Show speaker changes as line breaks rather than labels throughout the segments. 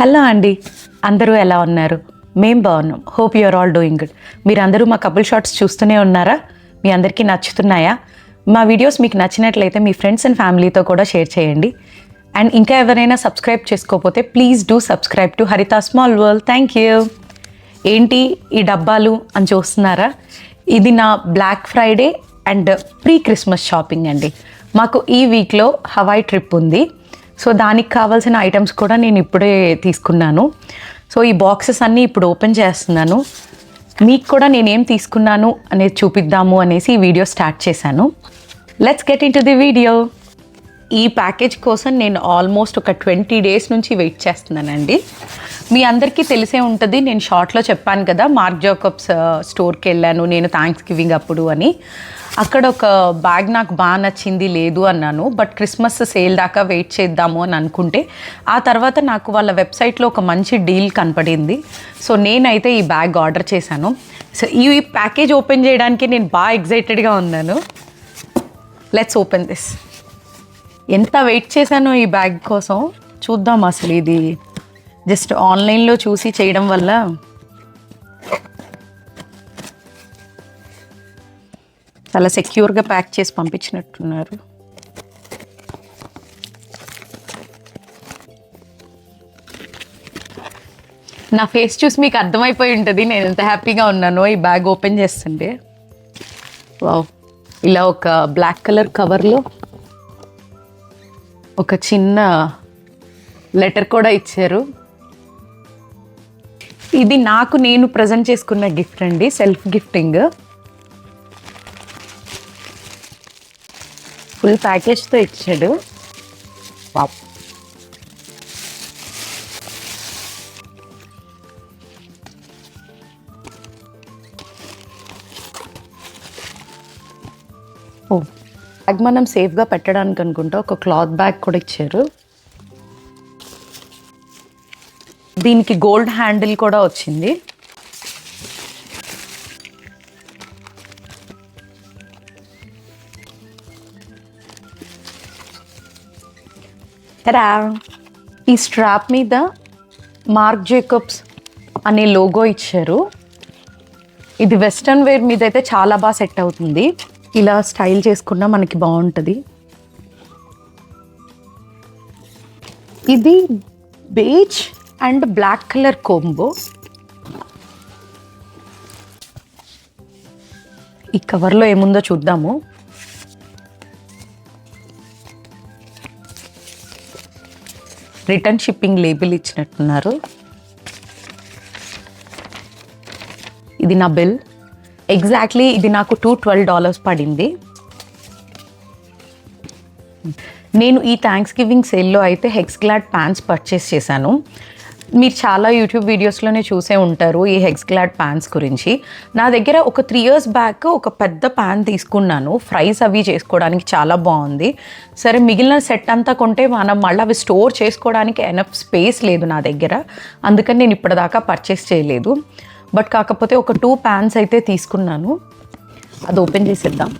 Hello అండి అందరూ ఎలా ఉన్నారు? మేం బాగున్నాం. Hope you're all doing good మీరు అందరూ మా కపుల్ షార్ట్స్ చూస్తూనే ఉన్నారా? మీ అందరికీ నచ్చుతున్నాయా? మా వీడియోస్ మీకు నచ్చినట్లయితే మీ ఫ్రెండ్స్ అండ్ ఫ్యామిలీతో కూడా షేర్ చేయండి. అండ్ ఇంకా ఎవరైనా సబ్స్క్రైబ్ చేసుకోకపోతే please do subscribe to Haritha Small World thank you ఏంటి ఈ డబ్బాలు అని చూస్తున్నారా? ఇది నా Black Friday and pre Christmas shopping అండి. మాకు ఈ వీక్లో హవాయి ట్రిప్ ఉంది. సో దానికి కావాల్సిన ఐటమ్స్ కూడా నేను ఇప్పుడే తీసుకున్నాను. సో ఈ బాక్సెస్ అన్నీ ఇప్పుడు ఓపెన్ చేస్తున్నాను. మీకు కూడా నేనేం తీసుకున్నాను అనేది చూపిద్దాము అనేసి ఈ వీడియో స్టార్ట్ చేశాను. Let's get into the video ఈ ప్యాకేజ్ కోసం నేను ఆల్మోస్ట్ ఒక ట్వంటీ డేస్ నుంచి వెయిట్ చేస్తున్నానండి. మీ అందరికీ తెలిసే ఉంటుంది నేను షార్ట్లో చెప్పాను కదా మార్క్ జాకబ్స్ స్టోర్కి uh, వెళ్ళాను నేను థ్యాంక్స్ గివింగ్ అప్పుడు అని. అక్కడ ఒక బ్యాగ్ నాకు బాగా నచ్చింది లేదు అన్నాను బట్ క్రిస్మస్ సేల్ దాకా వెయిట్ చేద్దాము అని అనుకుంటే ఆ తర్వాత నాకు వాళ్ళ వెబ్సైట్లో ఒక మంచి డీల్ కనపడింది. సో నేనైతే ఈ బ్యాగ్ ఆర్డర్ చేశాను. సో ఈ ప్యాకేజ్ ఓపెన్ చేయడానికి నేను బాగా ఎగ్జైటెడ్గా ఉన్నాను. లెట్స్ ఓపెన్ దిస్ ఎంత వెయిట్ చేశాను ఈ బ్యాగ్ కోసం? చూద్దాం అసలు ఇది జస్ట్ ఆన్లైన్లో చూసి చేయడం వల్ల చాలా సెక్యూర్గా ప్యాక్ చేసి పంపించినట్టున్నారు. నా ఫేస్ చూసి మీకు అర్థమైపోయి ఉంటుంది. నేను ఎంత హ్యాపీగా ఉన్నానో ఈ బ్యాగ్ ఓపెన్ చేస్తుంటే. వావ్. ఇలా ఒక బ్లాక్ కలర్ కవర్లో ఒక చిన్న లెటర్ కూడా ఇచ్చారు. ఇది నాకు నేను ప్రజెంట్ చేసుకున్న గిఫ్ట్ అండి సెల్ఫ్ గిఫ్టింగ్. ఫుల్ ప్యాకేజ్తో ఇచ్చాడు. పాప ఓ బ్యాగ్ మనం సేఫ్గా పెట్టడానికి అనుకుంటా ఒక క్లాత్ బ్యాగ్ కూడా ఇచ్చారు. దీనికి గోల్డ్ హ్యాండిల్ కూడా వచ్చింది. తరా ఈ స్ట్రాప్ మీద మార్క్ జేకబ్స్ అనే లోగో ఇచ్చారు. ఇది వెస్ట్రన్ వేర్ మీద అయితే చాలా బాగా సెట్ అవుతుంది. ఇలా స్టైల్ చేసుకున్నా మనకి బాగుంటుంది. ఇది beige and black colour combo ఈ కవర్లో ఏముందో చూద్దాము. రిటర్న్ షిప్పింగ్ లేబుల్ ఇచ్చినట్టున్నారు. ఇది నా బిల్. ఎగ్జాక్ట్లీ ఇది నాకు టూ ట్వెల్వ్ డాలర్స్ పడింది. నేను ఈ థ్యాంక్స్ గివింగ్ సేల్లో అయితే హెక్స్ గ్లాడ్ ప్యాంట్స్ పర్చేస్ చేశాను. మీరు చాలా యూట్యూబ్ వీడియోస్లోనే చూసే ఉంటారు ఈ హెక్స్ గ్లాడ్ గురించి. నా దగ్గర ఒక త్రీ ఇయర్స్ బ్యాక్ ఒక పెద్ద ప్యాన్ తీసుకున్నాను. ఫ్రైస్ అవి చేసుకోవడానికి చాలా బాగుంది. సరే మిగిలిన సెట్ అంతా కొంటే మనం మళ్ళీ అవి స్టోర్ చేసుకోవడానికి ఎనఫ్ స్పేస్ లేదు నా దగ్గర. అందుకని నేను ఇప్పటిదాకా పర్చేస్ చేయలేదు. బట్ కాకపోతే ఒక టూ ప్యాన్స్ అయితే తీసుకున్నాను. అది ఓపెన్ చేసేద్దాం.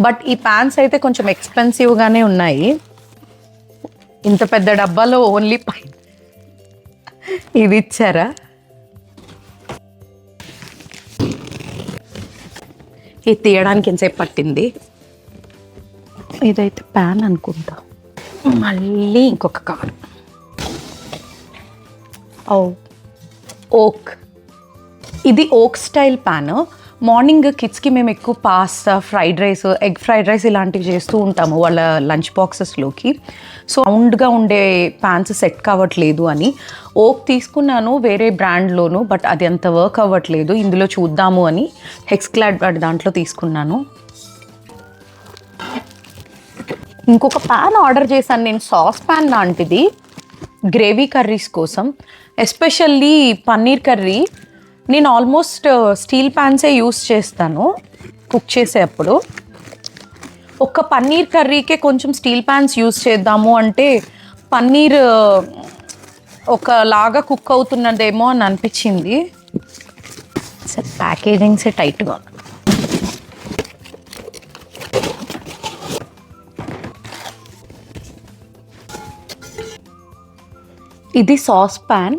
బట్ ఈ ప్యాన్స్ అయితే కొంచెం ఎక్స్పెన్సివ్గానే ఉన్నాయి. ఇంత పెద్ద డబ్బాలో ఓన్లీ పై. ఇది ఇచ్చారా ఇది తీయడానికి ఎంతసేపు పట్టింది? ఇదైతే ప్యాన్ అనుకుంటా. మళ్ళీ ఇంకొక కవర్ ఓ ఓక్. ఇది ఓక్ స్టైల్ ప్యాన్. మార్నింగ్ కిడ్స్కి మేము ఎక్కువ pasta fried rice egg fried rice ఇలాంటివి చేస్తూ ఉంటాము వాళ్ళ లంచ్ బాక్సెస్లోకి. సో రౌండ్గా ఉండే ప్యాన్స్ సెట్ కావట్లేదు అని. ఓక్ తీసుకున్నాను వేరే బ్రాండ్లోను బట్ అది అంత వర్క్ అవ్వట్లేదు. ఇందులో చూద్దాము అని హెక్స్క్లాడ్ దాంట్లో తీసుకున్నాను. ఇంకొక ప్యాన్ ఆర్డర్ చేశాను నేను సాస్ ప్యాన్ లాంటిది. గ్రేవీ కర్రీస్ కోసం. ఎస్పెషల్లీ పన్నీర్ కర్రీ నేను ఆల్మోస్ట్ స్టీల్ ప్యాన్సే యూస్ చేస్తాను కుక్ చేసేటప్పుడు ఒక్క పన్నీర్ కర్రీకే కొంచెం స్టీల్ ప్యాన్స్ యూస్ చేద్దాము అంటే పన్నీర్ ఒకలాగా కుక్ అవుతున్నదేమో అని అనిపించింది. సార్ ప్యాకేజింగ్సే టైట్గా ఇది సాస్ ప్యాన్.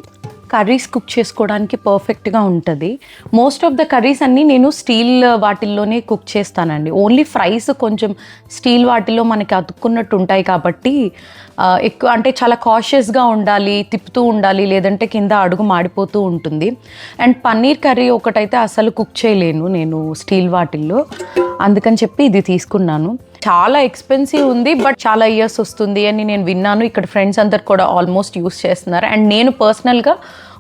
కర్రీస్ కుక్ చేసుకోవడానికి పర్ఫెక్ట్గా ఉంటుంది. మోస్ట్ ఆఫ్ ద కర్రీస్ అన్నీ నేను స్టీల్ వాటిల్లోనే కుక్ చేస్తానండి. ఓన్లీ ఫ్రైస్ కొంచెం స్టీల్ వాటిలో మనకి అతుక్కున్నట్టు ఉంటాయి కాబట్టి ఎక్కువ అంటే చాలా కాషియస్గా ఉండాలి తిప్పుతూ ఉండాలి లేదంటే కింద అడుగు మాడిపోతూ ఉంటుంది. అండ్ పన్నీర్ కర్రీ ఒకటైతే అసలు కుక్ చేయలేను నేను స్టీల్ వాటిల్లో. అందుకని చెప్పి ఇది తీసుకున్నాను. చాలా ఎక్స్పెన్సివ్ ఉంది బట్ చాలా ఇయర్స్ వస్తుంది అని నేను విన్నాను. ఇక్కడ ఫ్రెండ్స్ అందరు కూడా ఆల్మోస్ట్ యూస్ చేస్తున్నారు. అండ్ నేను పర్సనల్గా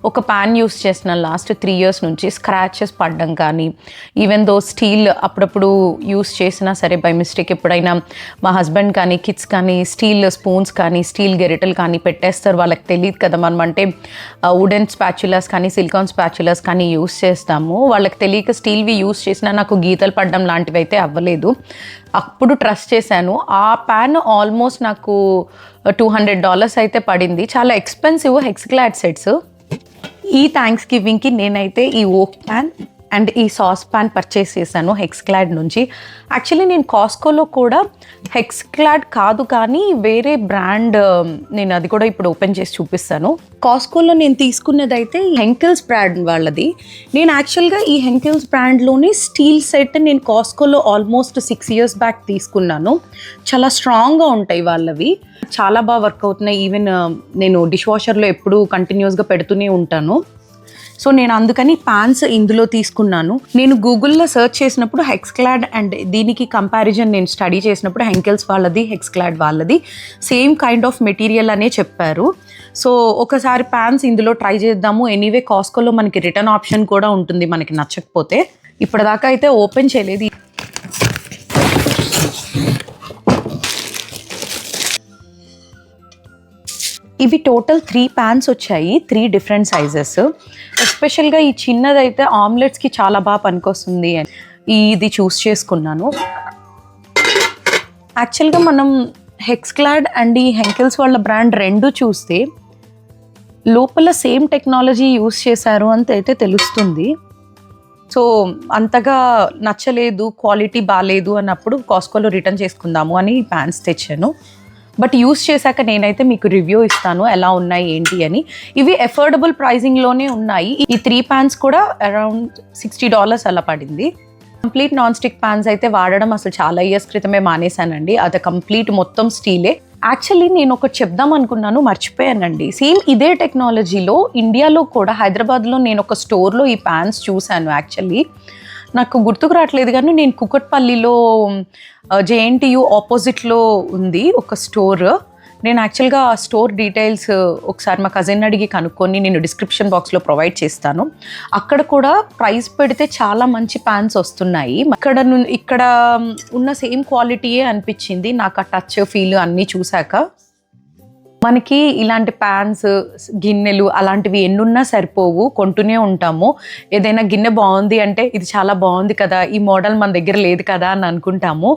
ఒక ప్యాన్ యూస్ చేసిన లాస్ట్ త్రీ ఇయర్స్ నుంచి స్క్రాచెస్ పడడం కానీ ఈవెన్ దో స్టీల్ అప్పుడప్పుడు యూస్ చేసినా సరే బై మిస్టేక్ ఎప్పుడైనా మా హస్బెండ్ కానీ కిడ్స్ కానీ స్టీల్ స్పూన్స్ కానీ స్టీల్ గెరిటలు కానీ పెట్టేస్తారు. వాళ్ళకి తెలియదు కదా మనం అంటే వుడెన్ స్పాచులస్ కానీ సిలికాన్ స్పాచులస్ కానీ యూస్ చేస్తాము. వాళ్ళకి తెలియక స్టీల్వి యూస్ చేసినా నాకు గీతలు పడడం లాంటివి అయితే అవ్వలేదు. అప్పుడు ట్రస్ట్ చేశాను. ఆ ప్యాన్ ఆల్మోస్ట్ నాకు టూ హండ్రెడ్ డాలర్స్ అయితే పడింది. చాలా ఎక్స్పెన్సివ్ హెక్స్క్లాడ్ సెట్స్ ఈ థ్యాంక్స్ గివింగ్కి నేనైతే ఈ ఓక్ ప్యాన్ అండ్ ఈ సాస్ ప్యాన్ పర్చేస్ చేశాను హెక్స్క్లాడ్ నుంచి. యాక్చువల్లీ నేను కాస్కోలో కూడా హెక్స్క్లాడ్ కాదు కానీ వేరే బ్రాండ్ um, నేను అది కూడా ఇప్పుడు ఓపెన్ చేసి చూపిస్తాను. కాస్కోలో నేను తీసుకున్నదైతే హెంకిల్స్ బ్రాండ్ వాళ్ళది. నేను యాక్చువల్గా ఈ హెంకిల్స్ బ్రాండ్లోని స్టీల్ సెట్ నేను కాస్కోలో ఆల్మోస్ట్ సిక్స్ ఇయర్స్ బ్యాక్ తీసుకున్నాను. చాలా స్ట్రాంగ్గా ఉంటాయి వాళ్ళవి. చాలా బాగా వర్క్ అవుతున్నాయి. ఈవెన్ um, నేను డిష్ వాషర్లో ఎప్పుడూ కంటిన్యూస్గా పెడుతూనే ఉంటాను. సో నేను అందుకని ప్యాంట్స్ ఇందులో తీసుకున్నాను. నేను గూగుల్లో సెర్చ్ చేసినప్పుడు హెక్స్క్లాడ్ అండ్ దీనికి కంపారిజన్ నేను స్టడీ చేసినప్పుడు హెంకెల్స్ వాళ్ళది హెక్స్క్లాడ్ వాళ్ళది. సేమ్ కైండ్ ఆఫ్ మెటీరియల్ అనే చెప్పారు. సో ఒకసారి ప్యాన్స్ ఇందులో ట్రై చేద్దాము. ఎనీవే కాస్కోలో మనకి రిటర్న్ ఆప్షన్ కూడా ఉంటుంది మనకి నచ్చకపోతే. ఇప్పటిదాకా అయితే ఓపెన్ చేయలేదు. ఇవి టోటల్ త్రీ ప్యాన్స్ వచ్చాయి త్రీ డిఫరెంట్ సైజెస్ ఎస్పెషల్గా ఈ చిన్నదైతే ఆమ్లెట్స్కి చాలా బాగా పనికొస్తుంది అని ఇది చూస్ చేసుకున్నాను. యాక్చువల్గా మనం హెక్స్క్లాడ్ అండ్ ఈ హెంకిల్స్ వాళ్ళ బ్రాండ్ రెండు చూస్తే లోపల సేమ్ టెక్నాలజీ యూస్ చేశారు అంత అయితే తెలుస్తుంది. సో అంతగా నచ్చలేదు క్వాలిటీ బాగాలేదు అన్నప్పుడు కాస్కోలో రిటర్న్ చేసుకుందాము అని ప్యాంట్స్ తెచ్చాను. బట్ యూస్ చేశాక నేనైతే మీకు రివ్యూ ఇస్తాను ఎలా ఉన్నాయి ఏంటి అని. ఇవి ఎఫోర్డబుల్ ప్రైజింగ్లోనే ఉన్నాయి. ఈ త్రీ ప్యాన్స్ కూడా అరౌండ్ సిక్స్టీ డాలర్స్ అలా పడింది. కంప్లీట్ నాన్ స్టిక్ ప్యాన్స్ అయితే వాడడం అసలు చాలా ఇయర్స్ క్రితమే మానేశానండి. అది కంప్లీట్ మొత్తం స్టీలే యాక్చువల్లీ నేను ఒకటి చెప్దాం అనుకున్నాను మర్చిపోయానండి. సేమ్ ఇదే టెక్నాలజీలో ఇండియాలో కూడా హైదరాబాద్లో నేను ఒక స్టోర్లో ఈ ప్యాన్స్ చూశాను యాక్చువల్లీ నాకు గుర్తుకు రావట్లేదు కానీ నేను కుకట్పల్లిలో జేఎన్టీయు ఆపోజిట్లో ఉంది ఒక స్టోర్. నేను యాక్చువల్గా ఆ స్టోర్ డీటెయిల్స్ ఒకసారి మా కజిన్ అడిగి కనుక్కొని నేను డిస్క్రిప్షన్ బాక్స్లో ప్రొవైడ్ చేస్తాను. అక్కడ కూడా ప్రైస్ పెడితే చాలా మంచి ప్యాన్స్ వస్తున్నాయి. ఇక్కడ ను- ఇక్కడ ఉన్న సేమ్ క్వాలిటీయే అనిపించింది. నాకు ఆ టచ్ ఫీల్ అన్నీ చూశాక. మనకి ఇలాంటి ప్యాన్స్ గిన్నెలు అలాంటివి ఎన్నున్నా సరిపోవు కొంటూనే ఉంటాము. ఏదైనా గిన్నె బాగుంది అంటే ఇది చాలా బాగుంది కదా ఈ మోడల్ మన దగ్గర లేదు కదా అని అనుకుంటాము.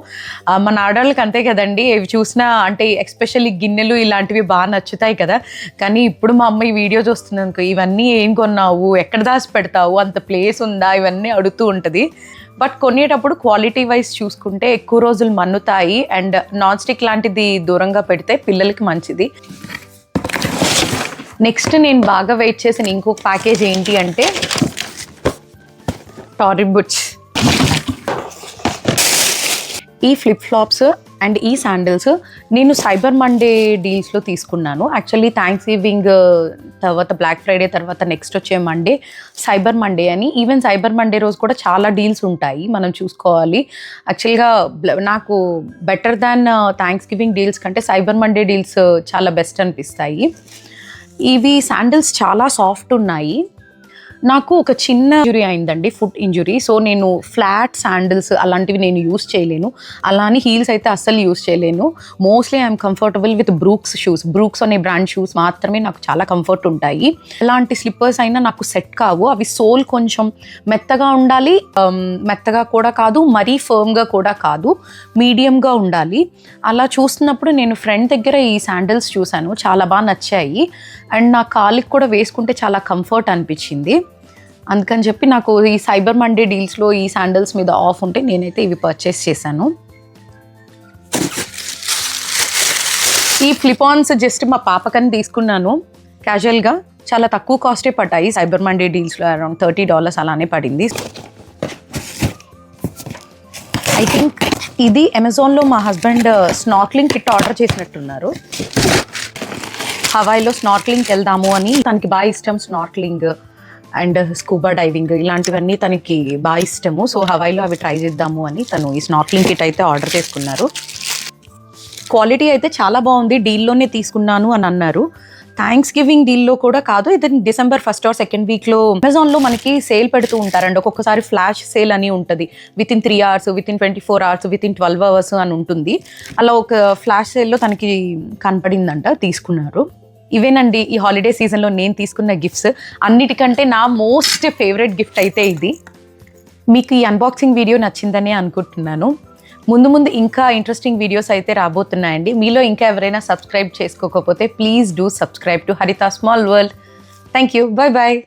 మన ఆడవాళ్ళకి అంతే కదండి ఇవి చూసినా అంటే ఎస్పెషల్లీ గిన్నెలు ఇలాంటివి బాగా నచ్చుతాయి కదా. కానీ ఇప్పుడు మా అమ్మ ఈ వీడియో చూస్తున్నాను ఇవన్నీ ఏం కొన్నావు? ఎక్కడ దాచి పెడతావు అంత ప్లేస్ ఉందా? ఇవన్నీ అడుగుతూ ఉంటుంది. బట్ కొనేటప్పుడు క్వాలిటీ వైజ్ చూసుకుంటే ఎక్కువ రోజులు మన్నుతాయి అండ్ నాన్ స్టిక్ లాంటిది దూరంగా పెడితే పిల్లలకి మంచిది. నెక్స్ట్ నేను బాగా వెయిట్ చేసిన ఇంకొక ప్యాకేజ్ ఏంటి అంటే టారీ బుట్స్. ఈ ఫ్లిప్ ఫ్లాప్స్ అండ్ ఈ శాండిల్స్ నేను సైబర్ మండే డీల్స్లో తీసుకున్నాను. యాక్చువల్లీ థ్యాంక్స్ గివింగ్ తర్వాత బ్లాక్ ఫ్రైడే తర్వాత నెక్స్ట్ వచ్చే మండే సైబర్ మండే అని. ఈవెన్ సైబర్ మండే రోజు కూడా చాలా డీల్స్ ఉంటాయి మనం చూసుకోవాలి. యాక్చువల్గా నాకు better than Thanksgiving deals కంటే సైబర్ మండే డీల్స్ చాలా బెస్ట్ అనిపిస్తాయి. ఇవి శాండిల్స్ చాలా సాఫ్ట్ ఉన్నాయి. నాకు ఒక చిన్న ఇంజురీ అయిందండి ఫుట్ ఇంజురీ సో నేను ఫ్లాట్ శాండిల్స్ అలాంటివి నేను యూస్ చేయలేను. అలానే హీల్స్ అయితే అస్సలు యూస్ చేయలేను. Mostly I'm comfortable with Brooks shoes Brooks అనే బ్రాండ్ షూస్ మాత్రమే నాకు చాలా కంఫర్ట్ ఉంటాయి. ఎలాంటి స్లిప్పర్స్ అయినా నాకు సెట్ కావు. అవి సోల్ కొంచెం మెత్తగా ఉండాలి. Um, మెత్తగా కూడా కాదు మరీ ఫర్మ్గా కూడా కాదు. మీడియంగా ఉండాలి. అలా చూస్తున్నప్పుడు నేను ఫ్రెండ్ దగ్గర ఈ శాండిల్స్ చూశాను. చాలా బాగా నచ్చాయి. అండ్ నా కాలికి కూడా వేసుకుంటే చాలా కంఫర్ట్ అనిపించింది. అందుకని చెప్పి నాకు ఈ సైబర్ మండే డీల్స్లో ఈ శాండల్స్ మీద ఆఫ్ ఉంటే నేనైతే ఇవి పర్చేస్ చేశాను. ఈ ఫ్లిపాన్స్ జస్ట్ మా పాపకని తీసుకున్నాను. క్యాజువల్గా చాలా తక్కువ కాస్టే పడ్డాయి. సైబర్ మండే డీల్స్లో అరౌండ్ థర్టీ డాలర్స్ అలానే పడింది. ఐ థింక్ ఇది అమెజాన్లో మా హస్బెండ్ స్నార్క్లింగ్ కిట్ ఆర్డర్ చేసినట్టున్నారు. హవాయిలో స్నార్క్లింగ్కి వెళ్దాము అని తనకి బాగా ఇష్టం స్నార్క్లింగ్. అండ్ స్కూబా డైవింగ్ ఇలాంటివన్నీ తనకి బాగా ఇష్టము. సో హవాయిలో అవి ట్రై చేద్దాము అని తను ఈ స్నార్క్లింగ్ కిట్ అయితే ఆర్డర్ చేసుకున్నారు. క్వాలిటీ అయితే చాలా బాగుంది. డీల్లోనే తీసుకున్నాను అని అన్నారు. థ్యాంక్స్ గివింగ్ డీల్లో కూడా కాదు. ఇది డిసెంబర్ ఫస్ట్ ఆర్ సెకండ్ వీక్లో అమెజాన్లో మనకి సేల్ పెడుతూ ఉంటారండి. ఒక్కొక్కసారి ఫ్లాష్ సేల్ అని ఉంటుంది. Within three hours within twenty four hours within twelve hours అని ఉంటుంది. అలా ఒక ఫ్లాష్ సేల్లో తనకి కనపడిందంట తీసుకున్నారు. ఇవేనండి ఈ హాలిడే సీజన్లో నేను తీసుకున్న గిఫ్ట్స్ అన్నిటికంటే నా మోస్ట్ ఫేవరెట్ గిఫ్ట్ అయితే ఇది. మీకు ఈ అన్బాక్సింగ్ వీడియో నచ్చిందని అనుకుంటున్నాను. ముందు ముందు ఇంకా ఇంట్రెస్టింగ్ వీడియోస్ అయితే రాబోతున్నాయండి. మీలో ఇంకా ఎవరైనా సబ్స్క్రైబ్ చేసుకోకపోతే please do subscribe to Haritha Small World thank you bye bye